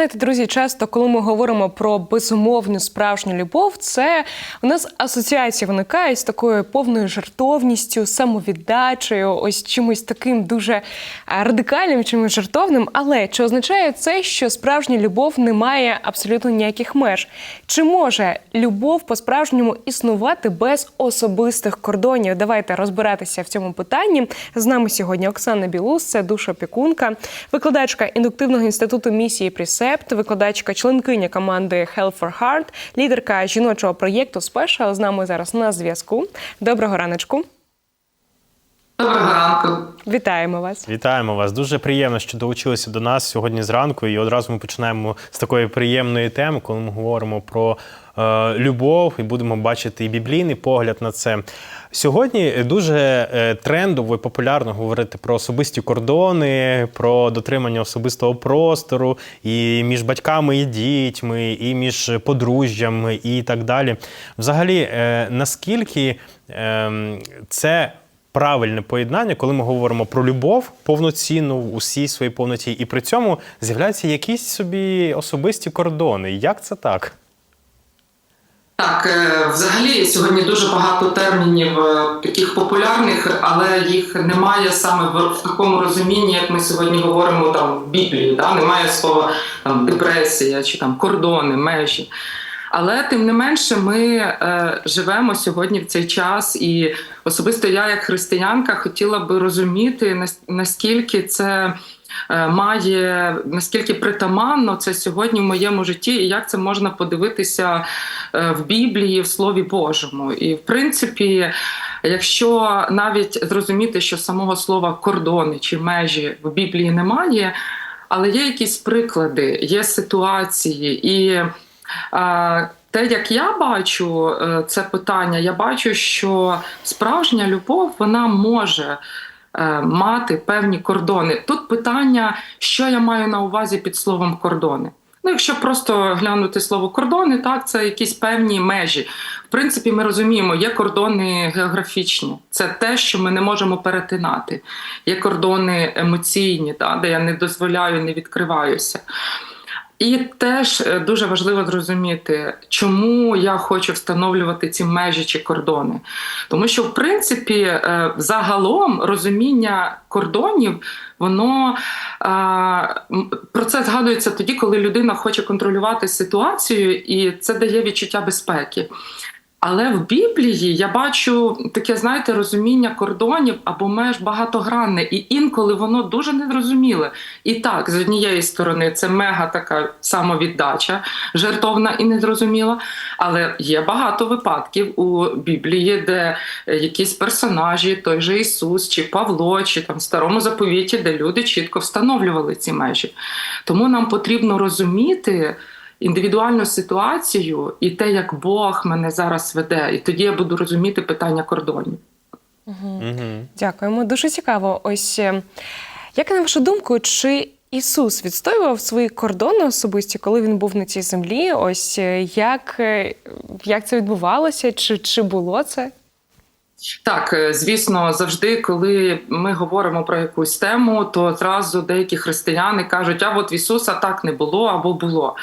Знаєте, друзі, часто, коли ми говоримо про безумовну справжню любов, це у нас асоціація виникає з такою повною жартовністю, самовіддачею, ось чимось таким дуже е, радикальним, чимось жартовним. Але чи означає це, що справжня любов не має абсолютно ніяких меж? Чи може любов по-справжньому існувати без особистих кордонів? Давайте розбиратися в цьому питанні. З нами сьогодні Оксана Білус, це душопікунка, викладачка індуктивного інституту місії Пресепт, викладачка, членкиня команди Health for Heart, лідерка жіночого проєкту Special. З нами зараз на зв'язку. Доброго раночку. Доброго ранку. Вітаємо вас. Вітаємо вас. Дуже приємно, що долучилися до нас сьогодні зранку. І одразу ми починаємо з такої приємної теми, коли ми говоримо про е, любов і будемо бачити і біблійний погляд на це. Сьогодні дуже е, трендово і популярно говорити про особисті кордони, про дотримання особистого простору і між батьками і дітьми, і між подружжями, і так далі. Взагалі, е, наскільки е, це правильне поєднання, коли ми говоримо про любов повноцінну в усій своїй повноті, і при цьому з'являються якісь собі особисті кордони. Як це так? Так, е, взагалі сьогодні дуже багато термінів е, таких популярних, але їх немає саме в такому розумінні, як ми сьогодні говоримо там в Біблії. Да? Немає слова там депресія чи там кордони, межі. Але тим не менше, ми е, живемо сьогодні в цей час, і особисто я, як християнка, хотіла би розуміти наскільки це е, має наскільки притаманно це сьогодні в моєму житті, і як це можна подивитися е, в Біблії, в Слові Божому. І в принципі, якщо навіть зрозуміти, що самого слова кордони чи межі в Біблії немає, але є якісь приклади, є ситуації і. Е, Те, як я бачу е, це питання, я бачу, що справжня любов вона може е, мати певні кордони. Тут питання, що я маю на увазі під словом кордони. Ну, якщо просто глянути слово кордони, так це якісь певні межі. В принципі, ми розуміємо, є кордони географічні, це те, що ми не можемо перетинати. Є кордони емоційні, так, де я не дозволяю, не відкриваюся. І теж е, дуже важливо зрозуміти, чому я хочу встановлювати ці межі чи кордони. Тому що, в принципі, е, загалом розуміння кордонів, воно е, про це згадується тоді, коли людина хоче контролювати ситуацію, і це дає відчуття безпеки. Але в Біблії я бачу таке, знаєте, розуміння кордонів або меж багатогранне, і інколи воно дуже незрозуміле. І так, з однієї сторони, це мега така самовіддача, жертовна і незрозуміла. Але є багато випадків у Біблії, де е, якісь персонажі, той же Ісус, чи Павло, чи там в старому заповіті, де люди чітко встановлювали ці межі. Тому нам потрібно розуміти індивідуальну ситуацію і те, як Бог мене зараз веде, і тоді я буду розуміти питання кордонів. Угу. Дякуємо. Дуже цікаво. Ось е, як на вашу думку, чи Ісус відстоював свої кордони особисті, коли він був на цій землі? Ось е, як, е, як це відбувалося? Чи, чи було це? Так, звісно, завжди, коли ми говоримо про якусь тему, то зразу деякі християни кажуть: а от в Ісуса так не було або було.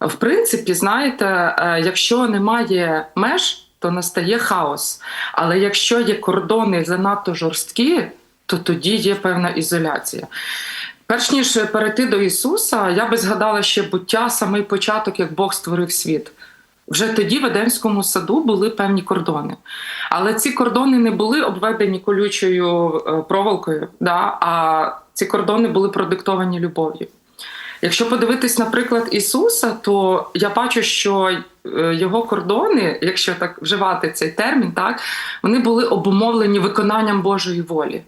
В принципі, знаєте, е, якщо немає меж, то настає хаос. Але якщо є кордони занадто жорсткі, то тоді є певна ізоляція. Перш ніж перейти до Ісуса, я би згадала ще буття, самий початок, як Бог створив світ. Вже тоді в Едемському саду були певні кордони. Але ці кордони не були обведені колючою е, проволокою, да? а ці кордони були продиктовані любов'ю. Якщо подивитись, наприклад, Ісуса, то я бачу, що е, його кордони, якщо так вживати цей термін, так вони були обумовлені виконанням Божої волі.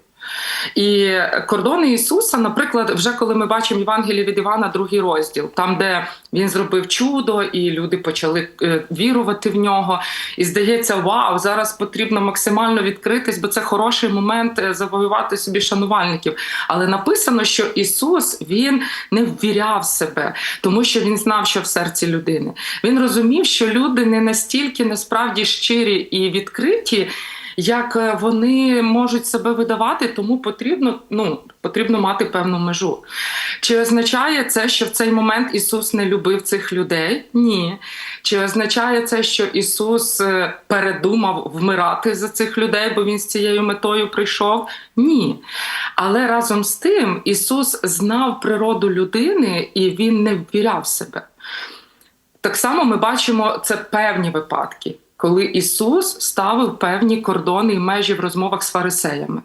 І кордони Ісуса, наприклад, вже коли ми бачимо Євангеліє від Івана, другий розділ, там, де він зробив чудо, і люди почали е, вірувати в нього. І здається, вау, зараз потрібно максимально відкритись, бо це хороший момент е, завоювати собі шанувальників. Але написано, що Ісус він не ввіряв себе, тому що він знав, що в серці людини. Він розумів, що люди не настільки насправді щирі і відкриті як е, вони можуть себе видавати, тому потрібно, ну, потрібно мати певну межу. Чи означає це, що в цей момент Ісус не любив цих людей? Ні. Чи означає це, що Ісус е, передумав вмирати за цих людей, бо Він з цією метою прийшов? Ні. Але разом з тим Ісус знав природу людини і Він не ввіряв себе. Так само ми бачимо це певні випадки, коли Ісус ставив певні кордони і межі в розмовах з фарисеями.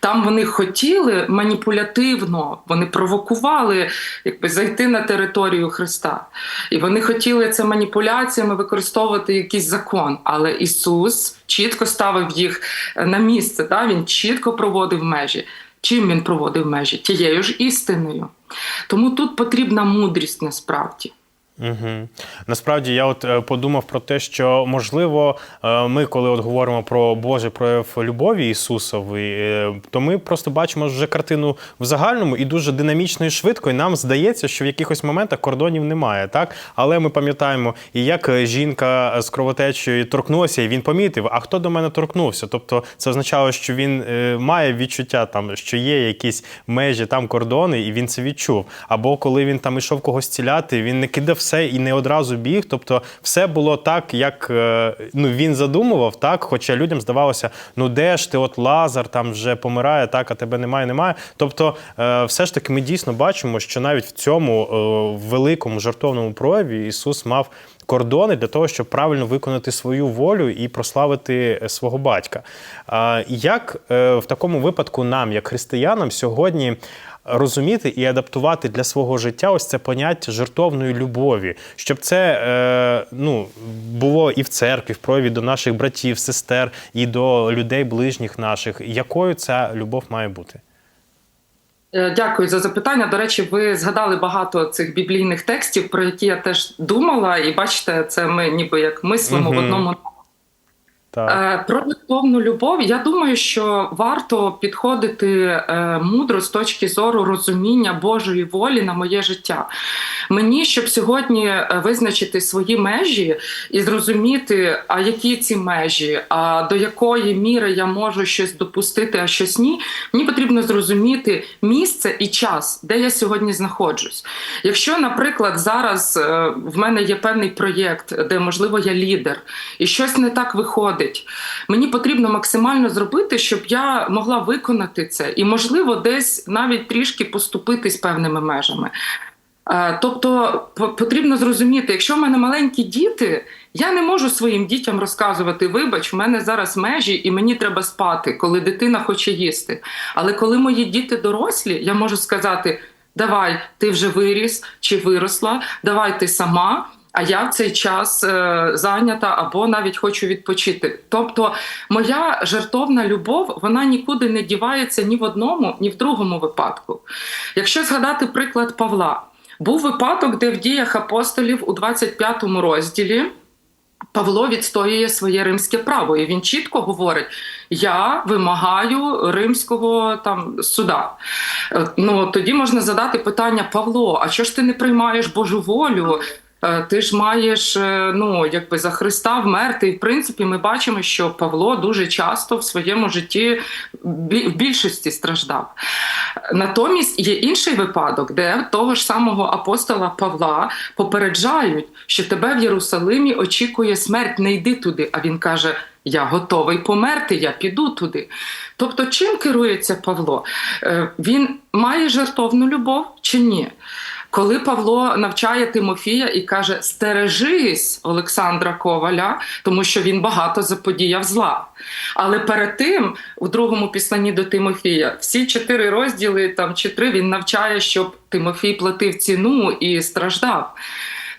Там вони хотіли маніпулятивно, вони провокували якби, зайти на територію Христа. І вони хотіли це маніпуляціями використовувати якийсь закон. Але Ісус чітко ставив їх на місце. Да? Він чітко проводив межі. Чим він проводив межі? Тією ж істиною. Тому тут потрібна мудрість насправді. Угу. Насправді я от е, подумав про те, що можливо, е, ми, коли от говоримо про Божий прояв любові Ісусової, е, то ми просто бачимо вже картину в загальному і дуже динамічно і швидко. І нам здається, що в якихось моментах кордонів немає, так? Але ми пам'ятаємо, і як жінка з кровотечею торкнулася, і він помітив, а хто до мене торкнувся. Тобто це означало, що він має відчуття, там, що є якісь межі, там кордони, і він це відчув. Або коли він там ішов когось ціляти, він не кидав все і не одразу біг. Тобто, все було так, як е, ну, він задумував, так. Хоча людям здавалося, ну де ж ти, от Лазар там вже помирає, так, а тебе немає, немає. Тобто, е, все ж таки, ми дійсно бачимо, що навіть в цьому е, великому жартовному прояві Ісус мав. Кордони для того, щоб правильно виконати свою волю і прославити свого батька. Як в такому випадку нам, як християнам, сьогодні розуміти і адаптувати для свого життя ось це поняття жертовної любові, щоб це е, ну, було і в церкві, в прояві до наших братів, сестер, і до людей ближніх наших, якою ця любов має бути? Е, Дякую за запитання. До речі, ви згадали багато цих біблійних текстів, про які я теж думала, і бачите, це ми ніби як мислимо Мгм. в одному. Е, Про жертовну любов. Я думаю, що варто підходити е, мудро з точки зору розуміння Божої волі на моє життя. Мені, щоб сьогодні е, визначити свої межі і зрозуміти, а які ці межі, а до якої міри я можу щось допустити, а щось ні. Мені потрібно зрозуміти місце і час, де я сьогодні знаходжусь. Якщо, наприклад, зараз в мене є певний проєкт, де можливо я лідер, і щось не так виходить. Мені потрібно максимально зробити, щоб я могла виконати це, і можливо, десь навіть трішки поступитись певними межами. Е, Тобто потрібно зрозуміти, якщо в мене маленькі діти, я не можу своїм дітям розказувати: вибач, в мене зараз межі, і мені треба спати, коли дитина хоче їсти. Але коли мої діти дорослі, я можу сказати: давай, ти вже виріс чи виросла, давай ти сама. А я в цей час е, зайнята або навіть хочу відпочити. Тобто, моя жертовна любов вона нікуди не дівається ні в одному, ні в другому випадку. Якщо згадати приклад Павла, був випадок, де в діях апостолів у 25 розділі Павло відстоює своє римське право, і він чітко говорить: я вимагаю римського там суда. Е, Ну тоді можна задати питання: Павло, а чого ж ти не приймаєш Божу волю? Е, Ти ж маєш е, ну якби за Христа вмерти. І в принципі, ми бачимо, що Павло дуже часто в своєму житті в більшості страждав. Натомість є інший випадок, де того ж самого апостола Павла попереджають, що тебе в Єрусалимі очікує смерть, не йди туди. А він каже: Я готовий померти, я піду туди. Тобто, чим керується Павло? Е, Він має жертовну любов чи ні? Коли Павло навчає Тимофія і каже: стережись Олександра Коваля, тому що він багато заподіяв зла. Але перед тим, у другому післанні до Тимофія, всі чотири розділи там чи три він навчає, щоб Тимофій платив ціну і страждав.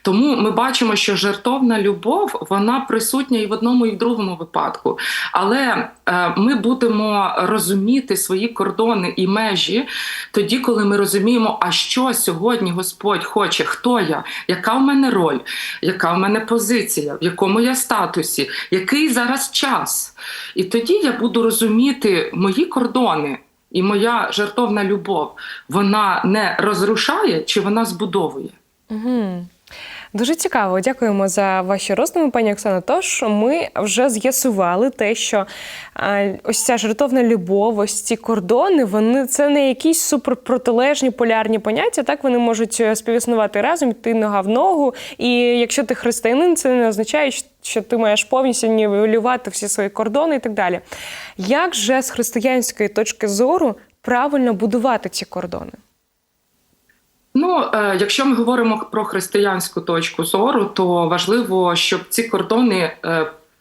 Тому ми бачимо, що жертовна любов вона присутня і в одному, і в другому випадку. Але е, ми будемо розуміти свої кордони і межі тоді, коли ми розуміємо, а що сьогодні Господь хоче, хто я, яка в мене роль, яка в мене позиція, в якому я статусі, який зараз час. І тоді я буду розуміти мої кордони. І моя жертовна любов вона не розрушає чи вона збудовує. Угу. Дуже цікаво. Дякуємо за ваші роздуми, пані Оксано. Тож ми вже з'ясували те, що ось ця жертовна любов, ось ці кордони, вони це не якісь суперпротилежні полярні поняття. Так вони можуть е, співіснувати разом, йти нога в ногу. І якщо ти християнин, це не означає, що ти маєш повністю нівелювати всі свої кордони і так далі. Як же з християнської точки зору правильно будувати ці кордони? Ну, е, якщо ми говоримо про християнську точку зору, то важливо, щоб ці кордони.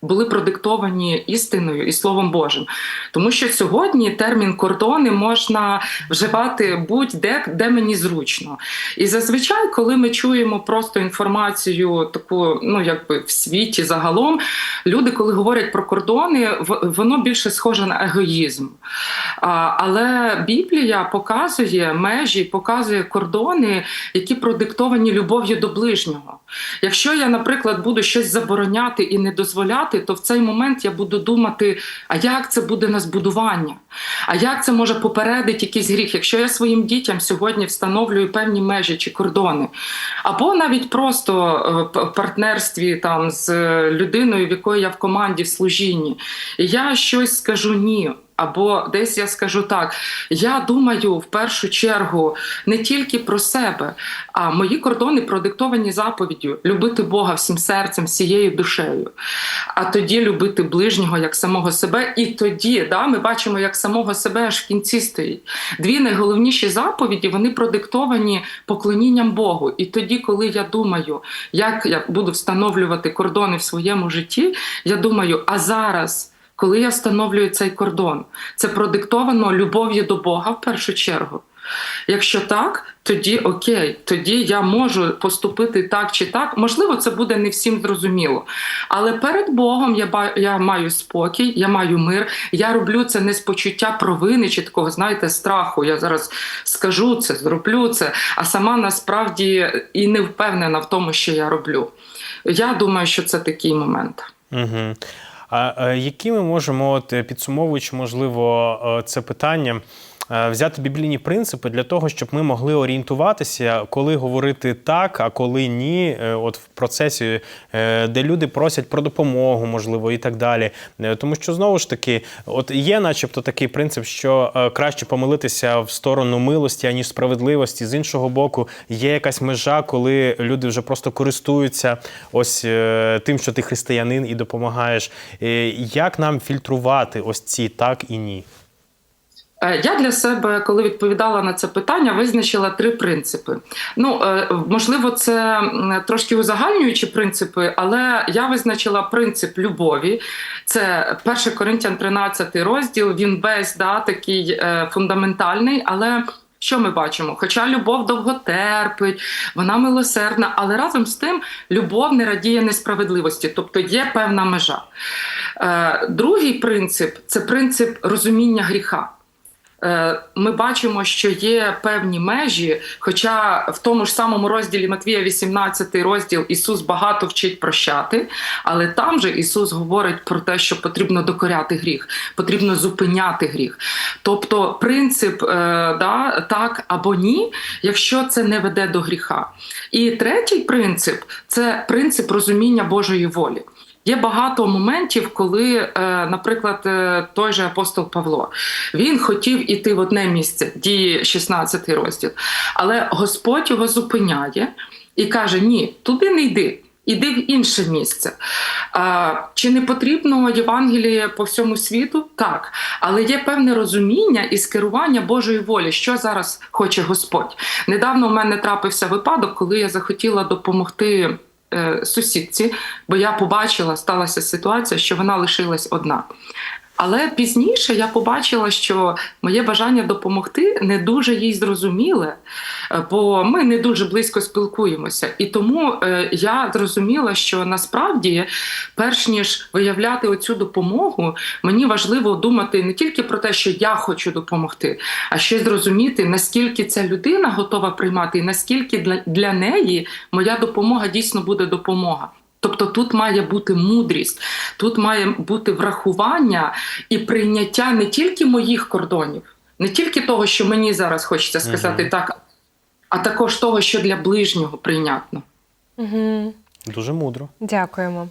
Були продиктовані істиною і словом Божим, тому що сьогодні термін кордони можна вживати будь-де, де мені зручно. І зазвичай, коли ми чуємо просто інформацію, таку, ну якби в світі загалом, люди, коли говорять про кордони, воно більше схоже на егоїзм. Але Біблія показує межі, показує кордони, які продиктовані любов'ю до ближнього. Якщо я, наприклад, буду щось забороняти і не дозволяти, то в цей момент я буду думати, а як це буде на збудування? А як це може попередити якийсь гріх, якщо я своїм дітям сьогодні встановлюю певні межі чи кордони, або навіть просто е, в партнерстві там з е, людиною, в якої я в команді в служінні, і я щось скажу ні. Або десь я скажу так: я думаю в першу чергу не тільки про себе, а мої кордони продиктовані заповіддю любити Бога всім серцем, всією душею, а тоді любити ближнього як самого себе. І тоді да, ми бачимо, як самого себе аж в кінці стоїть. Дві найголовніші заповіді вони продиктовані поклонінням Богу. І тоді, коли я думаю, як я буду встановлювати кордони в своєму житті, я думаю, а зараз. Коли я встановлюю цей кордон, це продиктовано любов'ю до Бога в першу чергу. Якщо так, тоді окей, тоді я можу поступити так чи так. Можливо, це буде не всім зрозуміло. Але перед Богом я я маю спокій, я маю мир. Я роблю це не з почуття провини чи такого, знаєте, страху. Я зараз скажу це, зроблю це, а сама насправді і не впевнена в тому, що я роблю. Я думаю, що це такий момент. Угу. А е, які ми можемо, от, е, підсумовуючи, можливо, е, це питання, взяти біблійні принципи для того, щоб ми могли орієнтуватися, коли говорити так, а коли ні, е, от в процесі, е, де люди просять про допомогу, можливо, і так далі. Е, Тому що знову ж таки, от є, начебто, такий принцип, що е, краще помилитися в сторону милості, аніж справедливості. З іншого боку, є якась межа, коли люди вже просто користуються ось е, тим, що ти християнин і допомагаєш. Е, Як нам фільтрувати ось ці так і ні? Е, Я для себе, коли відповідала на це питання, визначила три принципи. Ну, е, можливо, це трошки узагальнюючі принципи, але я визначила принцип любові. Це 1 Коринтян 13 розділ. Він весь да, такий е, фундаментальний, але. Що ми бачимо? Хоча любов довго терпить, вона милосердна, але разом з тим любов не радіє несправедливості, тобто є певна межа. Другий принцип це принцип розуміння гріха. Е, Ми бачимо, що є певні межі, хоча в тому ж самому розділі Матвія, 18 розділ, Ісус багато вчить прощати, але там же Ісус говорить про те, що потрібно докоряти гріх, потрібно зупиняти гріх. Тобто принцип е, да, так або ні, якщо це не веде до гріха. І третій принцип це принцип розуміння Божої волі. Є багато моментів, коли, е, наприклад, е, той же апостол Павло він хотів іти в одне місце, дії 16 розділ, але Господь його зупиняє і каже: Ні, туди не йди. Іди в інше місце. Чи не потрібно Євангеліє по всьому світу? Так. Але є певне розуміння і скерування Божої волі, що зараз хоче Господь. Недавно у мене трапився випадок, коли я захотіла допомогти сусідці, бо я побачила, сталася ситуація, що вона лишилась одна. Але пізніше я побачила, що моє бажання допомогти не дуже їй зрозуміле, е, бо ми не дуже близько спілкуємося. І тому е, я зрозуміла, що насправді, перш ніж виявляти оцю допомогу, мені важливо думати не тільки про те, що я хочу допомогти, а ще зрозуміти, наскільки ця людина готова приймати, і наскільки для, для неї моя допомога дійсно буде допомога. Тобто тут має бути мудрість, тут має бути врахування і прийняття не тільки моїх кордонів, не тільки того, що мені зараз хочеться сказати Мгм. так, а також того, що для ближнього прийнятно. Угу. Дуже мудро. Дякуємо.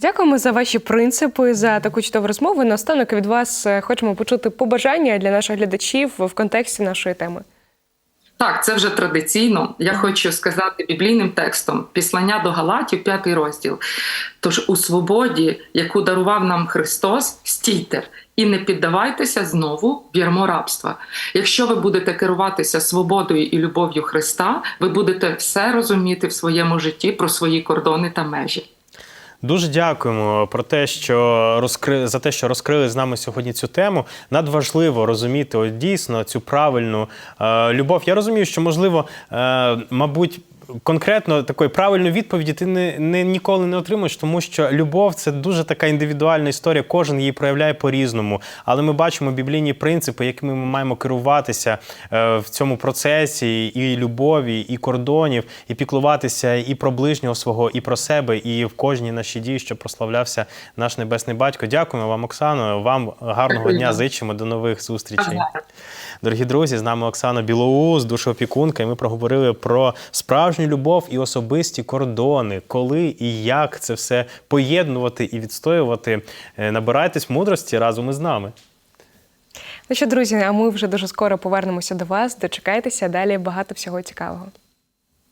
Дякуємо за ваші принципи, за таку чудову розмову. Наостанок від вас е, хочемо почути побажання для наших глядачів в контексті нашої теми. Так, це вже традиційно. Я хочу сказати біблійним текстом післання до Галатів, п'ятий розділ. Тож у свободі, яку дарував нам Христос, стійте і не піддавайтеся знову в ярмо рабства. Якщо ви будете керуватися свободою і любов'ю Христа, ви будете все розуміти в своєму житті про свої кордони та межі. Дуже дякуємо про те, що розкри... за те, що розкрили з нами сьогодні цю тему. Надважливо розуміти от, дійсно цю правильну е, любов. Я розумію, що можливо, е, мабуть. Конкретно такої правильної відповіді ти не, не ніколи не отримаєш, тому що любов це дуже така індивідуальна історія. Кожен її проявляє по-різному. Але ми бачимо біблійні принципи, якими ми маємо керуватися е, в цьому процесі і любові, і кордонів, і піклуватися і про ближнього свого, і про себе, і в кожній нашій дії, щоб прославлявся наш небесний батько. Дякуємо вам, Оксано. Вам гарного дня. Зичимо до нових зустрічей. Дорогі друзі, з нами Оксана Білоус, душоопікунка, і ми проговорили про справжню любов і особисті кордони, коли і як це все поєднувати і відстоювати. Е, Набирайтесь мудрості разом із нами. Ну що, друзі, а ми вже дуже скоро повернемося до вас. Дочекайтеся далі багато всього цікавого.